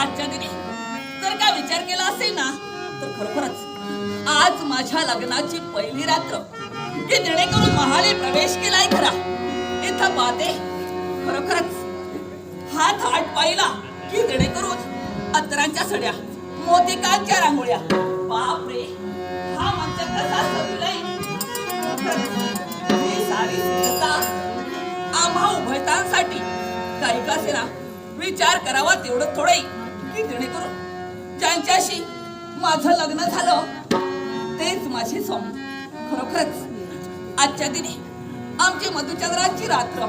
आजच्या दिनी जर का विचार केला असेल ना तर खरोखरच आज माझ्या लग्नाची पहिली रात्र की जेणेकरून महाले प्रवेश केलाय खरा. इथं पाहते खरोखरच हात हाट पाहिला की जेणेकरून अत्तरांच्या सड्या मोतिकांच्या रांगोळ्या. बापरे हा मंच कसा सजलाय. ही सारी सिद्धता आम्हा उभयतांसाठी काही का विचार करावा तेवढं थोडे की जेणेकरून ज्यांच्याशी माझं लग्न झालं तेच माझे स्वामी. खरोखरच आजच्या दिनी आमची मधुचंद्राची रात्र.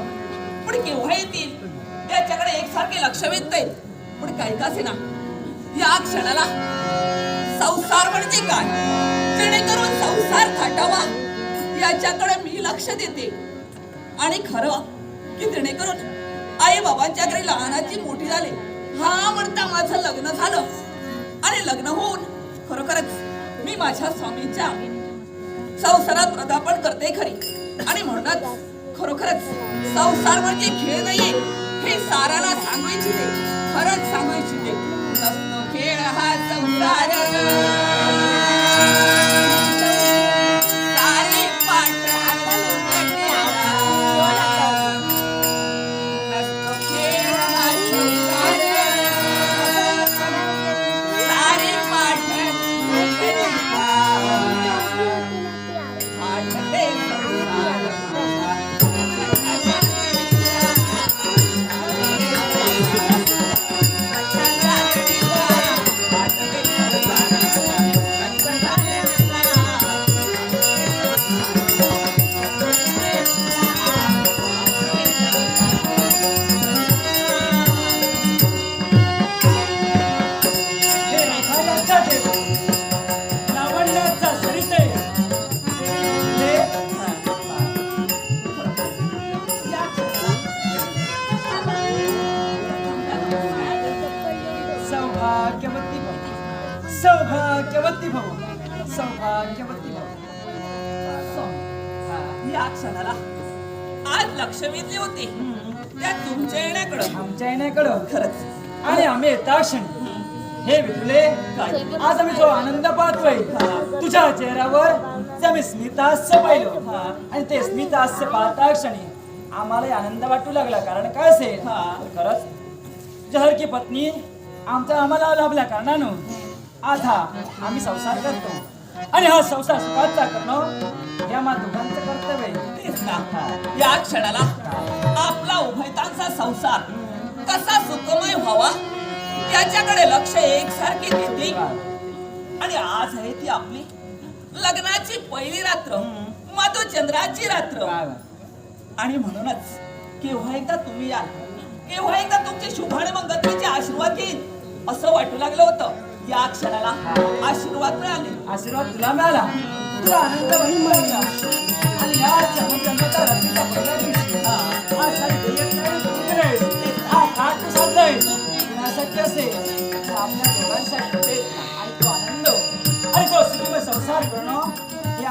पण केव्हा येतील त्याच्याकडे एकसारखे लक्ष वेधता पण काही का असेना या क्षणाला संसार म्हणजे काय? जेणेकरून संसार थाटावा याच्याकडे मी लक्ष देते. आणि खरं की जेणेकरून आई बाबांच्या लहानाची मोठी झाली हा म्हणता माझं लग्न झालं. आणि लग्न होऊन खरोखरच मी माझ्या स्वामींच्या संसारात प्रदापण करते खरी. आणि म्हणूनच खरोखरच संसार म्हणजे खेळ नाहीये. हे साराला सांगायची ते. खरंच सांगायची ते. खेळ हा संसार. हे विठुले आज आम्ही जो आनंद पाहतोय तुझ्या चेहऱ्यावर ते आम्ही स्मितास्य पाहिलो आणि ते स्मितास्य पाहता क्षणी आम्हाला आनंद वाटू लागला. कारण काय असेल खरंच जहर की पत्नी आमचा आम्हाला लाभल्या कारणानं आज हा आम्ही संसार करतो. आणि हा संसार सुखाचा करणं हे आम्हा दोघांचं कर्तव्य आहे. तेच ना. या क्षणाला आपला उभयतांचा संसार कसा सुखमय व्हावा? याच्याकडे लक्ष एकसारखे देते. आणि आज आहे ती आपली लग्नाची पहिली रात्र मधुचंद्राची रात्र. आणि म्हणूनच केव्हा एकदा तुम्ही याल केव्हा एकदा तुमचे शुभाने मंगलतेचे आशीर्वाद घेईन असं वाटू लागलं होतं. या क्षणाला आशीर्वाद मिळाले. आशीर्वाद तुला मिळाला. तुला आनंद. आणि या जन्मजन्माच्या रात्रीच्या पहिल्या दिवशी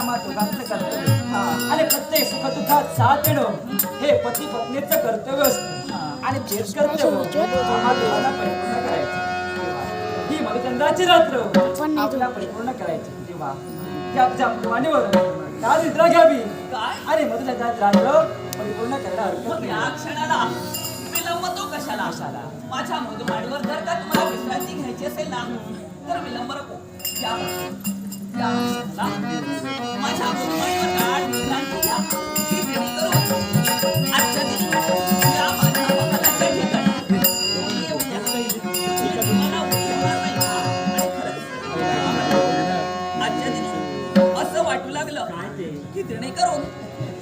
हे आम्हा दोघांचं कर्तव्य आणि प्रत्येक सुखदुःखात साथ देणं हे पती पत्नीचं कर्तव्य असतं. आणि तेच कर्तव्य आम्हा परिपूर्ण करायचं. ही मधुचंद्राची रात्र. आपल्याला परिपूर्ण करायची. तेव्हा त्या तुझ्या मानेवर काल निद्रा घ्यावी? काय? आणि मधुचंद्राची रात्र परिपूर्ण करायला हरकत या क्षणाला विलंब तो कशाला? कशाला? माझ्या मधुमाडीवर जर का तुम्हाला विश्रांती घ्यायची असेल ना तर विलंब नको. या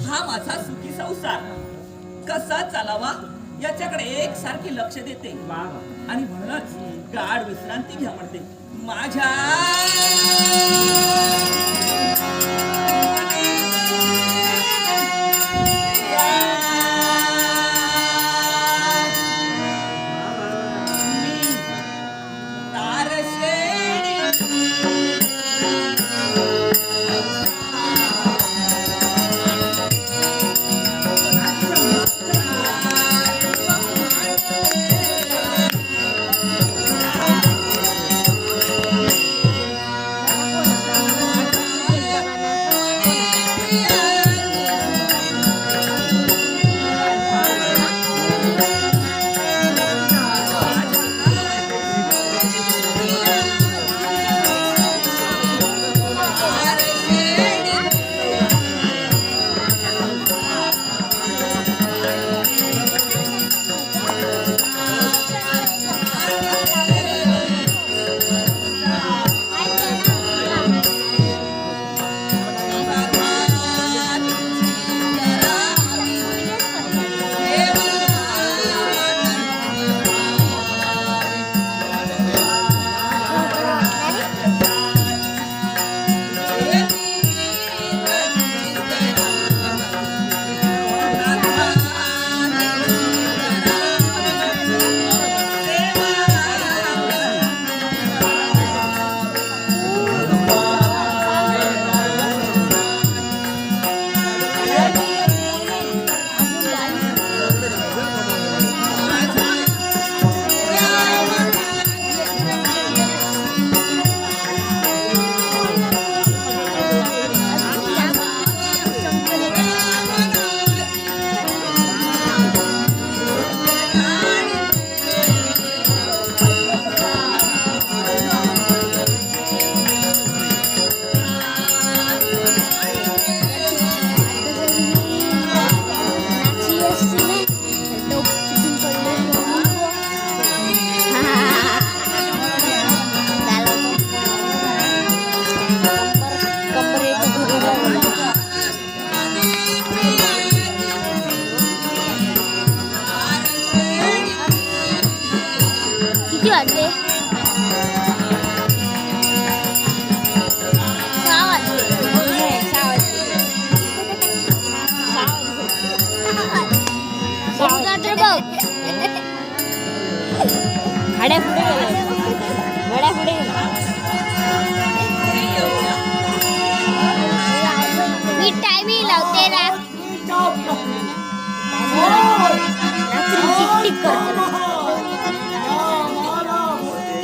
हा माझा सुखी संसार कसा चालावा याच्याकडे एक सारखी लक्ष देते. आणि म्हणूनच गाढ विश्रांती घ्या म्हणते. माझ्या मी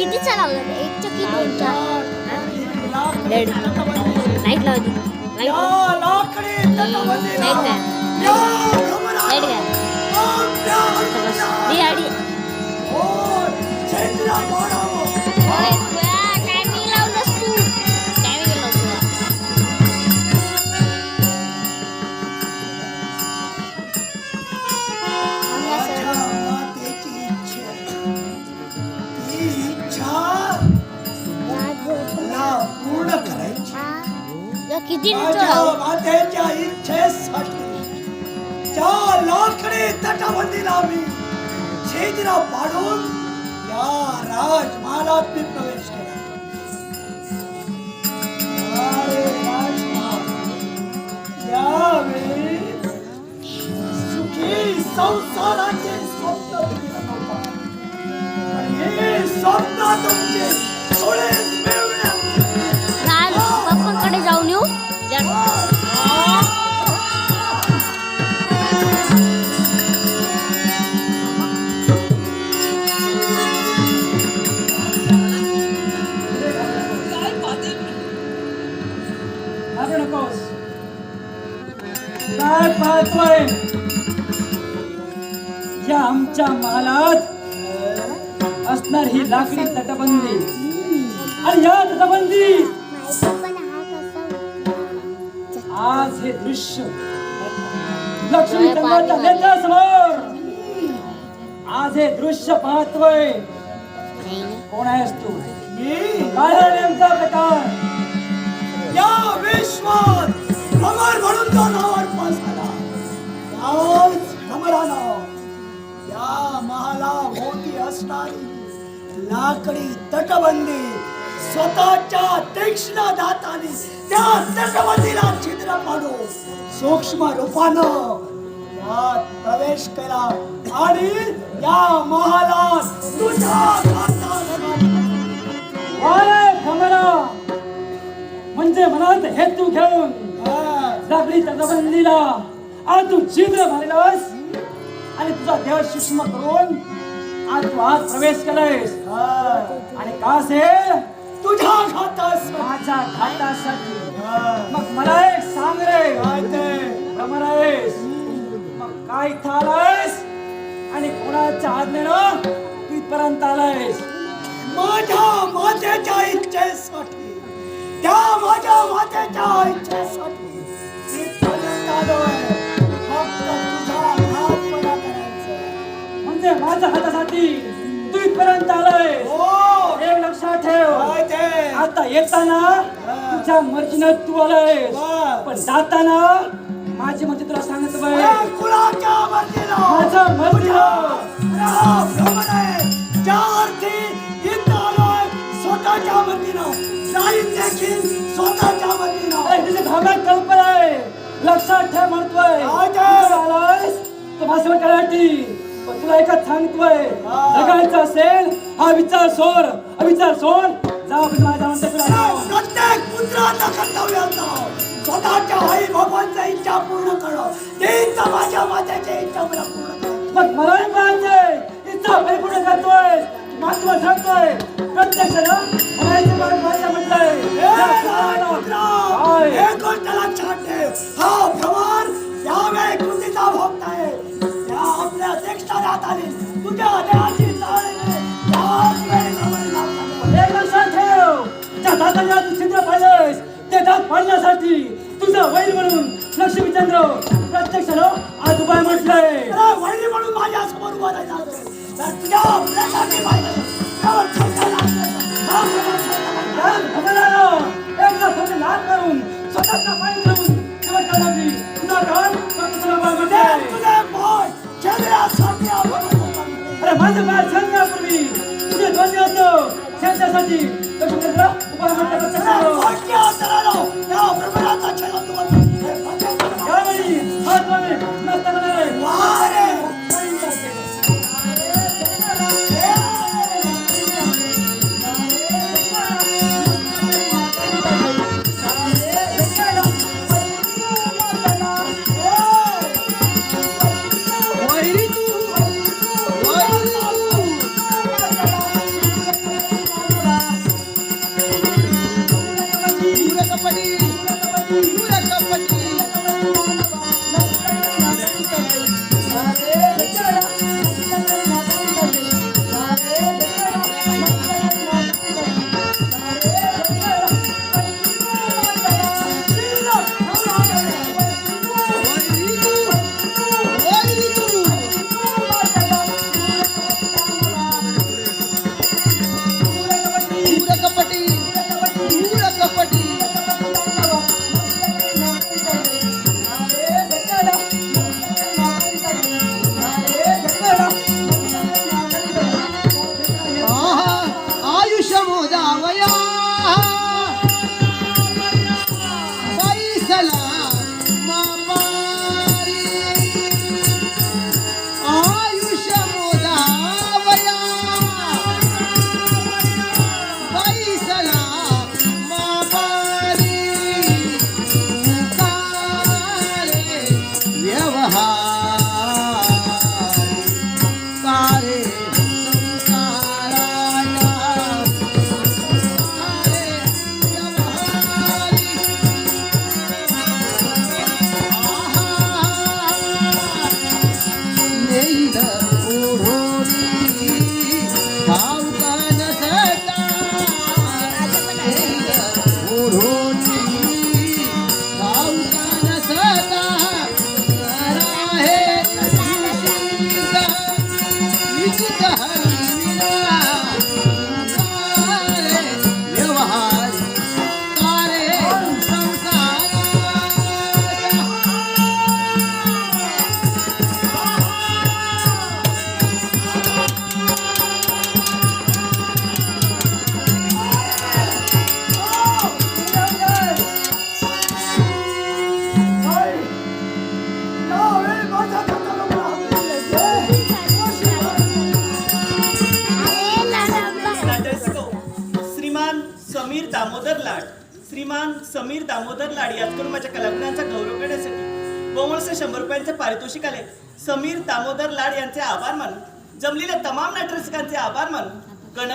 किती चालवलं एक चक्की दोन चार लाइट लावली. लाइट लाइट लाइट किती माझ्या लावू मातेच्या इच्छेसाठी त्या लाकडी तटबंदीला मी छेदरा पाडून या राजमहालात मी प्रवेश केला. अरे राजमहाल, यावेळी सुखी संसाराचे स्वप्न हे स्वप्न तुमचे थोडे काय या आमच्या मालात असणार ही लाकडी तटबंदी. आणि या तटबंदी आज हे दृश्य लक्ष्मी चंद्राच्या नेत्रासमोर आज हे दृश्य पाहतोय. कोण आहेस तू? काय आहे नेमका प्रकार? या विश्वात अमर म्हणून तो नावात भ्रमरानं या महाला होती असणारी लाकडी तटबंदी स्वतःच्या तीक्ष्ण दाताने त्या तटबंदीला छिद्र पाडून सूक्ष्म रूपानं यात प्रवेश केला आणि या वारे भ्रमरा म्हणजे मनात हेतू घेऊन दगडी तटबंदीला आज तू छिद्र भरलास आणि तुझा देह सूक्ष्म करून आज तू आज प्रवेश केलायस. आणि का असेल तुझ्या घातास माझ्या घातासाठी मग मला एक सांग रे. मग काय इथं आलायस? आणि कोणाच्या आज्ञेनं तू इथपर्यंत आलायस? माझ्या मातेच्या इच्छेसाठी. त्या माझ्या मातेच्या इच्छेसाठी. माझ्या हातासाठी तू इथपर्यंत आलाय एक लक्षात ठेव. आता येताना तुझ्या मर्जीनं तू आलाय पण जाताना माझी मर्जी तुला सांगत माझ्या इथं आलोय स्वतःच्या मर्जीनं. स्वतःच्या मर्जीनं. तुझी भावना कल्पना आहे. लक्षात ठेव म्हणतोय आलायस. भाषण करायची तुला एकच सांगतोय जगायचं असेल हा विचार सोड. हा विचार सोड. जा आपण माझ्या म्हणते तुला प्रत्येक पुत्राचं कर्तव्य असतं. स्वतःच्या आई बाबांच्या इच्छा पूर्ण करणं तेच माझ्या माझ्याच्या इच्छा मला पूर्ण करणं मग मलाही पाहिजे. इच्छा परिपूर्ण करतोय. महत्त्व सांगतोय. प्रत्यक्ष ना म्हणायचं बाळ माझ्या म्हटलंय. एक गोष्ट लक्षात ठेव. हा. देशात आली तुझ्या देहाची. एक लक्षात ठेव. त्या दादाला तू छिद्र पाहिजेस ते दात पाडण्यासाठी तुझं वैर म्हणून लक्ष्मीचंद्र प्रत्यक्ष आज उपाय म्हटलंय वैरी म्हणून माझ्यासमोर उभा तर तुझ्या. भगवानानं एकदा थोडे लाल करून स्वतःचा पाय करून तुझा काळ. तुझे पाय جڏهن آسا پيا وڻو مننه اره من با شنغا پري تي جو ڏيو ٿو شندا ستي تڪڙا ٻهمان পুরুষ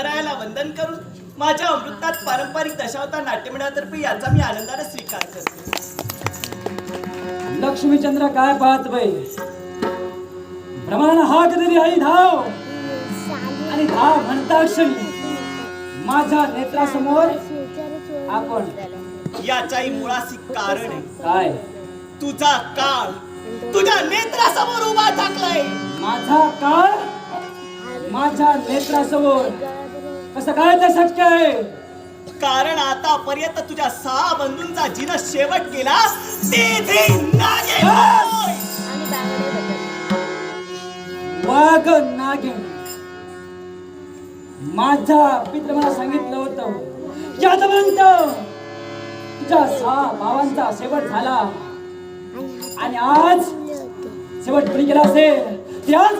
गणरायाला वंदन करून माझ्या अमृतात पारंपरिक दशावतार नाट्यमंडळातर्फे याचा मी आनंदाने स्वीकार करतो. लक्ष्मीचंद्र काय पाहत बाई? प्रमाण हा कधी आई धाव. आणि धाव म्हणता क्षणी माझ्या नेत्रासमोर आपण. याच्याही मुळाशी कारण आहे. काय? तुझा काळ तुझ्या नेत्रासमोर उभा टाकलाय माझा काळ माझ्या नेत्रासमोर. कसं काय ते शक्य आहे? कारण आतापर्यंत तुझ्या सहा बंधूंचा जिन शेवट केला तेथे नागे होय. वाघ नागिन माझा पित्र मला सांगितलं होतं आतापर्यंत तुझ्या सहा भावांचा शेवट झाला. आणि आज शेवट कुणी केला असेल? ते आज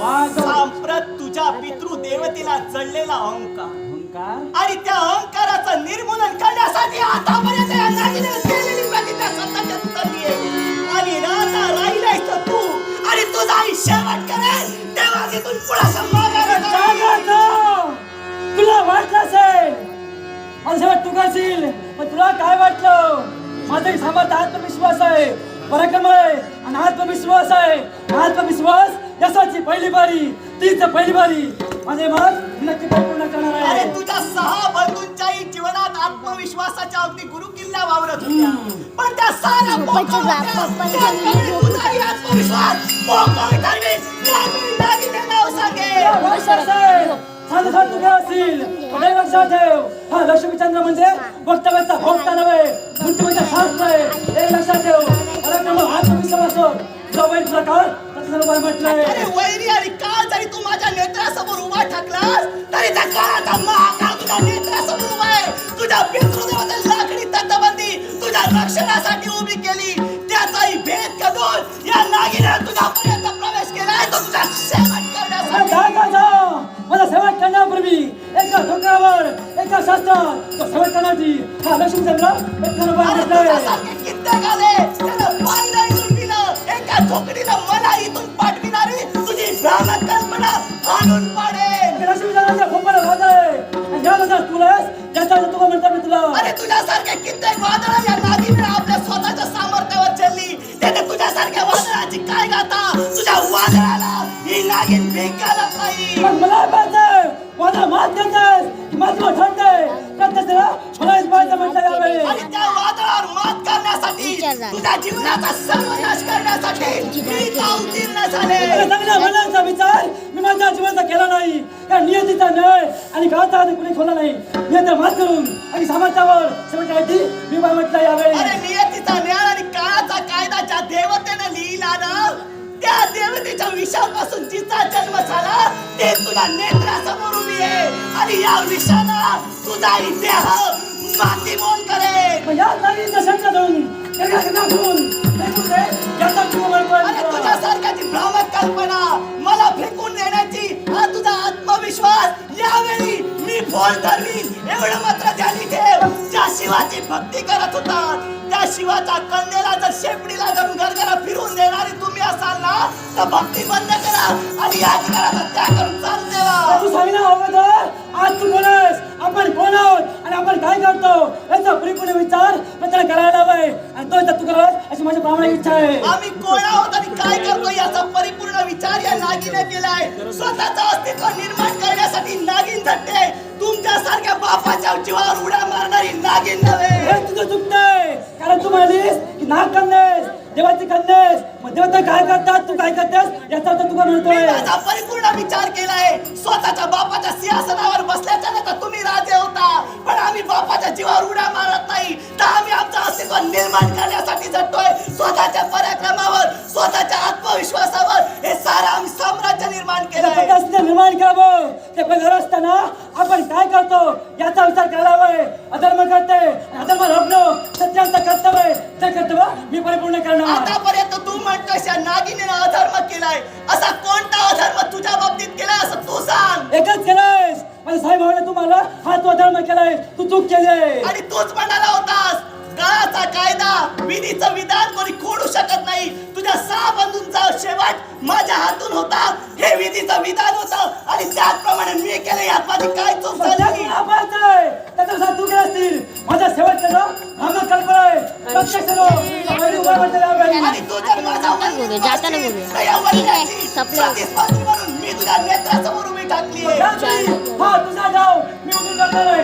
सांप्रत तुझ्या पितृ देवतेला जळलेला अहंकार. ओंकार आणि त्या अहंकाराचं निर्मूलन करण्यासाठी आतापर्यंत या नागीने केलेली प्रतिज्ञा सत्याच्या उतरली आहे आणि राहता राहिलायस तू आणि तुझाही शेवट करेल. तेव्हा तिथून पुढे! तुला वाटलं असेल? तू करशील पण तुला काय वाटलं? माझा सामर्थ आत्मविश्वास आहे. पराक्रम आहे आणि आत्मविश्वास आहे. आत्मविश्वास यशाची पहिली बारी तीच पहिली बारी माझे मत नक्की पूर्ण करणार अरे आहे तुझ्या सहा बंधूंच्याही जीवनात आत्मविश्वासाच्या अगदी गुरु किल्ल्या वावरत होत्या. पण त्या साऱ्या तुझाही आत्मविश्वास. मोकळ ठरवीस. त्यामुळे नागिने नाव सांगेल. विश्वास आहे साधं साधं तुझे असतील. पण एक लक्षात ठेव हा लक्ष्मीचंद्र म्हणजे वक्तव्याचा भोगता नव्हे. बुद्धिमत्ता शास्त्र आहे. हे लक्षात ठेव. जो वाईट प्रकार तुला म्हटलंय. अरे वैरी आणि काळ जरी तू माझ्या नेत्रासमोर उभा ठाकलास तरी त्या काळाचा महाकाळ तुझ्या नेत्रासमोर उभा आहे. तुझ्या पितृदेवातील लाकडी तटबंदी तुझ्या रक्षणासाठी उभी केली. त्याचाही भेद करून या नागिने तुझ्यापर्यंत प्रवेश केलाय तो तुझा अरे करण्यासाठी मला सेवा करण्यापूर्वी एका ठोकरावर एका शास्त्रात तो सेवा करण्याची हा लक्ष्मीचंद्र तुला कित्येक आले ठोकरीनं मला इथून पाठविणारी तुझी भ्रामक कल्पना आणून पाडेल. लक्ष्मीचंद्राच्या खोपाला वाज आहे. आणि ज्या दिवसात तुला दिवसात तुला म्हणता मी तुला. अरे तुझ्यासारखे कित्येक वादळ या नागीने आपल्या स्वतःच्या सामर्थ्यावर चलली त्याने तुझ्यासारख्या वादळाची काय गाता तुझ्या वादळाला ही नागिन भीक घालत नाही. मग मला पाहिजे माझा मात की माझं ठरतंय प्रत्येकाला मला पाहिजे म्हटलं यावेळी. तुझ्या जीवनाचा सर्वनाश करण्यासाठी मी अवतीर्ण झाले अरे चांगल्या मनाचा विचार. मी माझ्या जीवनाचा केला नाही. कारण नियतीचा न्याय आणि गावचा कुणी खोला नाही. नियत मात करून आणि सामर्थ्यावर शेवटी मी म्हटलं यावेळी. अरे नियतीचा न्याय आणि काळाचा कायदा ज्या देवतेने लिहिला ना त्या देवतेच्या विषापासून जिचा जन्म झाला ते तुझ्या नेत्रासमोर उभी आहे. आणि या विषाला तुझाही देह माती मोल करेल या नागरीचं शंख धरून कन्या कन्या घेऊन फेकून दे, तुझ्यासारख्याची भ्रामक कल्पना मला फेकून देण्याची हा तुझा आत्मविश्वास. यावेळी मी फोल धरली एवढं मात्र झाली ठेव. ज्या शिवाची भक्ती करत होता त्या शिवाचा कंदेला जर शेपडीला धरून गरगरा फिरून देणारी तुम्ही असाल ना तर भक्ती बंद करा आणि या अधिकाराचा त्याग करून स्वतःचं अस्तित्व निर्माण करण्यासाठी नागिन झटते तुमच्यासारख्या बापाच्या जीवावर उड्या मारणारी नागिन नव्हे. हे तुझं चुकतंय कारण तू म्हणालीस की नाग कन्नेस देवाची कन्नेस मग देवता काय करतात? तू काय करतेस? याचा अर्थ मी म्हणतोय. माझा परिपूर्ण विचार केलाय. स्वतःच्या बापाच्या सिंहासनावर बसल्याच्या नंतर तुम्ही राजे होता. पण आम्ही बापाच्या जीवावर उड्या मारत नाही. तर आम्ही आमचं अस्तित्व निर्माण करण्यासाठी झटतोय स्वतःच्या पराक्रमावर स्वतःच्या आत्मविश्वासावर हे सारं आम्ही साम्राज्य केलंय पदार्थ निर्माण करावं. ते पण असताना आपण काय करतो याचा विचार करायला हवाय अधर्म करते अधर्म लग्न सत्यांचं कर्तव्य ते कर्तव्य मी परिपूर्ण करणार. आतापर्यंत तू म्हणतोयस या नागिनीनं अधर्म केलाय. असा कोणता अधर्म तुझ्या बाबतीत केलाय असं तू सांग. एकच केलंयस. माझ्या साहेब तुम्हाला हा तू अधर्म केलाय तू चूक केली आणि तूच म्हणाला होतास काळाचा कायदा विधीचं विधान कोणी खोडू शकत नाही. तुझ्या सहा बंधूंचा शेवट माझ्या हातून होता. हे विधीचं विधान होतं. आणि त्याचप्रमाणे मी केलं. यात माझी काय चूक झाली? तू असतील माझ्या शेवट कल्पना आहे प्रत्यक्ष. आणि तू माझा बोलूया, जाताना बोलूया. म्हणून मी तुझ्या नेत्रासमोर उभी टाकली यावेळी, हा तुझा जाऊ मी उभी करणार आहे.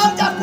Lord,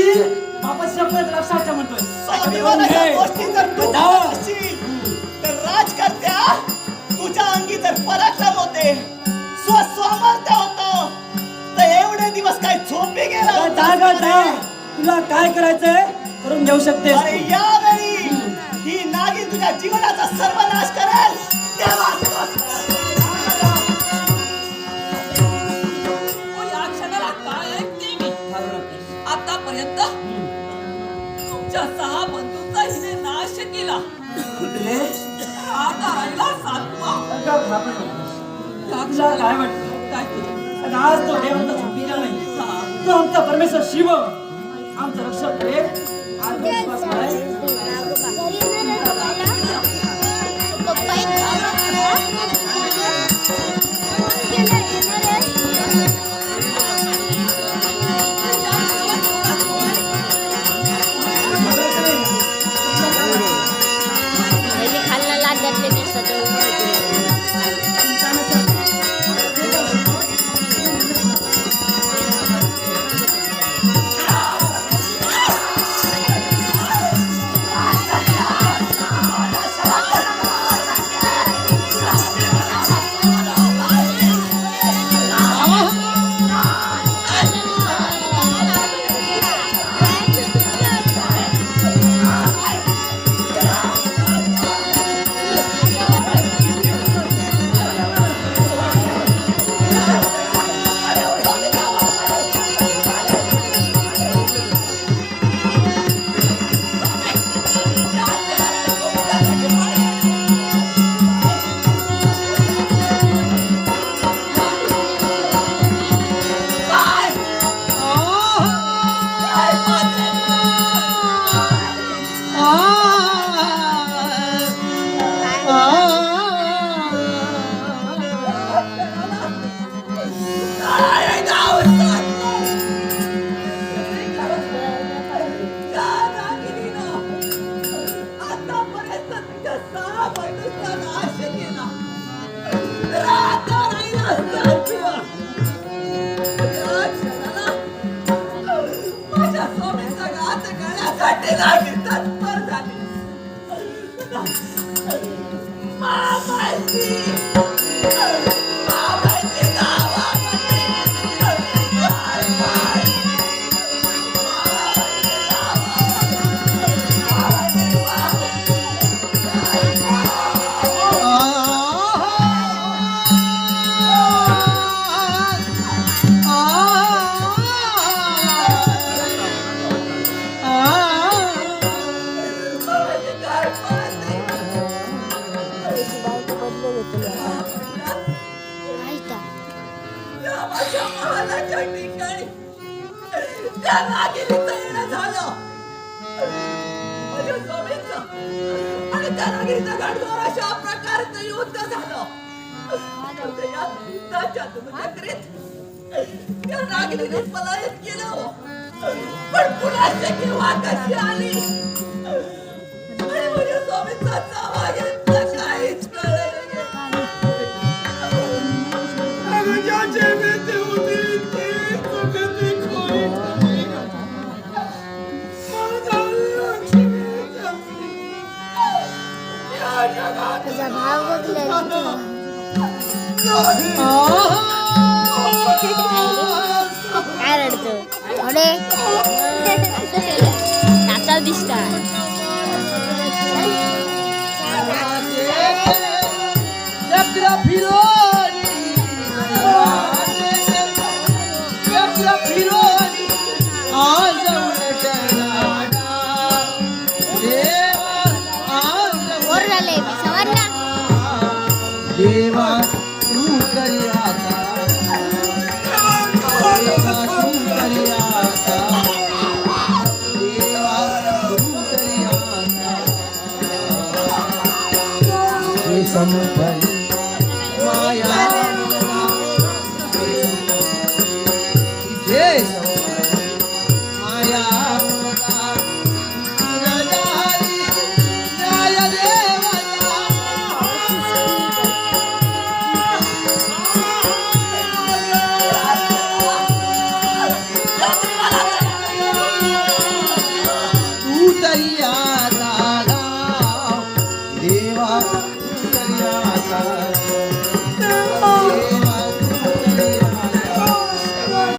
जाशील वापस शब्द लक्षात म्हणतोय. जाओ. राजकर्त्या तुझ्या अंगी जर पराक्रम होते स्वस्वामर्थ्य होत तर एवढे दिवस काय झोपी गेला? तुला काय करायचंय? करून घेऊ शकतेस अरे यावेळी ही नागिन तुझ्या जीवनाचा सर्वनाश करेल. तेव्हा तुमच्या सहा बंधूंचा हिने नाश केला. आता राहिला सातवा. तुला काय वाटतं? काय केलं? आणि आज तो नाही. तो आमचा परमेश्वर शिव. आमचं रक्षण करेल आत्मविश्वास आहे करण्यासाठी नागिन तत्पर झाली. मामाची दादागिरीचा गडदोर अशा प्रकारचं युद्ध झालं. म्हणजे पलायन केलं हो. पण कुणाची किंवा कशी आली. म्हणजे स्वामीचा आवाज ആരെടുത്തു അവിടെ താത്താദിഷ്ട Get up, Peter!